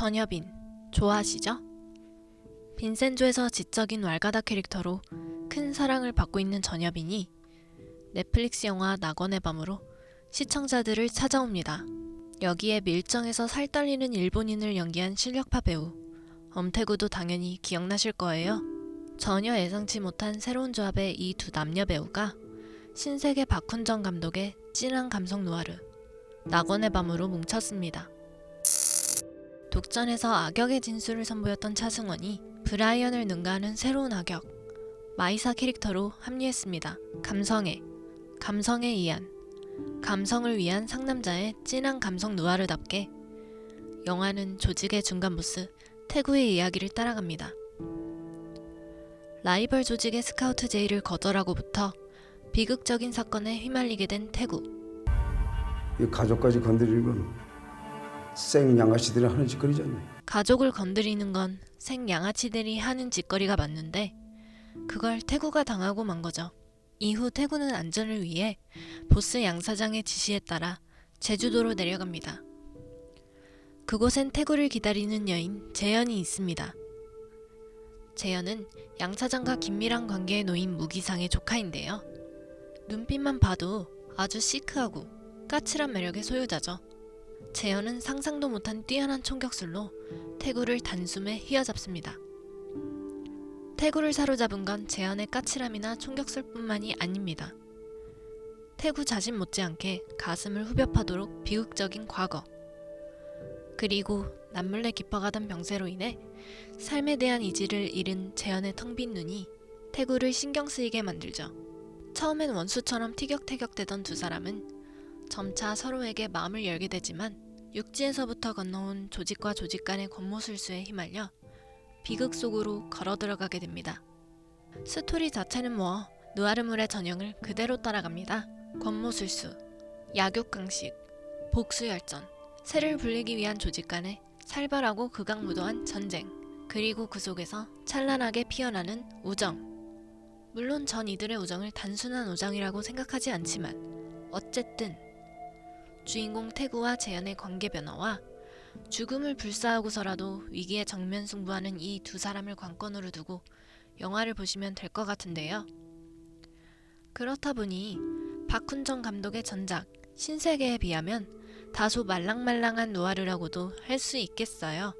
전여빈 좋아하시죠? 빈센조에서 지적인 왈가다 캐릭터로 큰 사랑을 받고 있는 전여빈이 넷플릭스 영화 낙원의 밤으로 시청자들을 찾아옵니다. 여기에 밀정에서 살떨리는 일본인을 연기한 실력파 배우 엄태구도 당연히 기억나실 거예요. 전혀 예상치 못한 새로운 조합의 이 두 남녀 배우가 신세계 박훈정 감독의 진한 감성 누아르 낙원의 밤으로 뭉쳤습니다. 독전에서 악역의 진수를 선보였던 차승원이 브라이언을 능가하는 새로운 악역 마이사 캐릭터로 합류했습니다. 감성에 감성에 의한 감성을 위한 상남자의 진한 감성 누아르답게 영화는 조직의 중간 보스 태구의 이야기를 따라갑니다. 라이벌 조직의 스카우트 제의를 거절하고부터 비극적인 사건에 휘말리게 된 태구. 이 가족까지 건드리는 건 생양아치들이 하는 짓거리잖아요. 가족을 건드리는 건 생양아치들이 하는 짓거리가 맞는데 그걸 태구가 당하고 만 거죠. 이후 태구는 안전을 위해 보스 양 사장의 지시에 따라 제주도로 내려갑니다. 그곳엔 태구를 기다리는 여인 재현이 있습니다. 재현은 양 사장과 긴밀한 관계에 놓인 무기상의 조카인데요. 눈빛만 봐도 아주 시크하고 까칠한 매력의 소유자죠. 재현은 상상도 못한 뛰어난 총격술로 태구를 단숨에 휘어잡습니다. 태구를 사로잡은 건 재현의 까칠함이나 총격술뿐만이 아닙니다. 태구 자신 못지않게 가슴을 후벼 파도록 비극적인 과거 그리고 남몰래 깊어가던 병세로 인해 삶에 대한 이지를 잃은 재현의 텅 빈 눈이 태구를 신경 쓰이게 만들죠. 처음엔 원수처럼 티격태격대던 두 사람은 점차 서로에게 마음을 열게 되지만 육지에서부터 건너온 조직과 조직 간의 권모술수에 휘말려 비극 속으로 걸어 들어가게 됩니다. 스토리 자체는 뭐 누아르물의 전형을 그대로 따라갑니다. 권모술수, 약육강식, 복수열전, 새를 불리기 위한 조직 간의 살벌하고 극악무도한 전쟁, 그리고 그 속에서 찬란하게 피어나는 우정. 물론 전 이들의 우정을 단순한 우정이라고 생각하지 않지만 어쨌든 주인공 태구와 재현의 관계 변화와 죽음을 불사하고서라도 위기에 정면 승부하는 이 두 사람을 관건으로 두고 영화를 보시면 될 것 같은데요. 그렇다 보니 박훈정 감독의 전작 신세계에 비하면 다소 말랑말랑한 누아르라고도 할 수 있겠어요.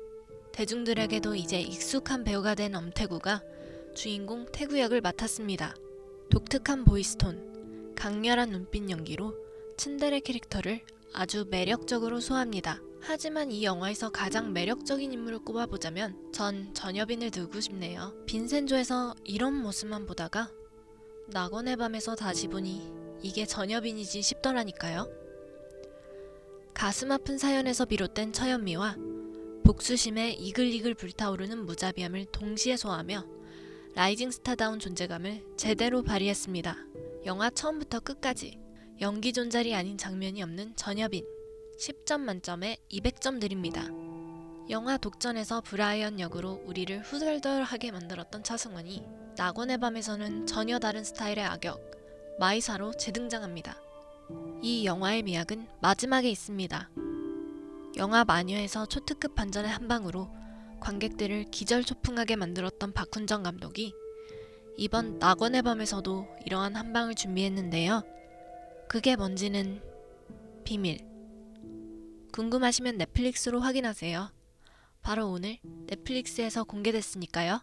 대중들에게도 이제 익숙한 배우가 된 엄태구가 주인공 태구 역을 맡았습니다. 독특한 보이스톤, 강렬한 눈빛 연기로 츤데레 캐릭터를 아주 매력적으로 소화합니다. 하지만 이 영화에서 가장 매력적인 인물을 꼽아보자면 전 전여빈을 두고 싶네요. 빈센조에서 이런 모습만 보다가 낙원의 밤에서 다시 보니 이게 전여빈이지 싶더라니까요. 가슴 아픈 사연에서 비롯된 처연미와 복수심에 이글이글 불타오르는 무자비함을 동시에 소화하며 라이징 스타다운 존재감을 제대로 발휘했습니다. 영화 처음부터 끝까지 연기 존잘이 아닌 장면이 없는 전여빈 10점 만점에 200점 드립니다. 영화 독전에서 브라이언 역으로 우리를 후덜덜하게 만들었던 차승원이 낙원의 밤에서는 전혀 다른 스타일의 악역 마이사로 재등장합니다. 이 영화의 미학은 마지막에 있습니다. 영화 마녀에서 초특급 반전의 한 방으로 관객들을 기절초풍하게 만들었던 박훈정 감독이 이번 낙원의 밤에서도 이러한 한 방을 준비했는데요. 그게 뭔지는 비밀. 궁금하시면 넷플릭스로 확인하세요. 바로 오늘 넷플릭스에서 공개됐으니까요.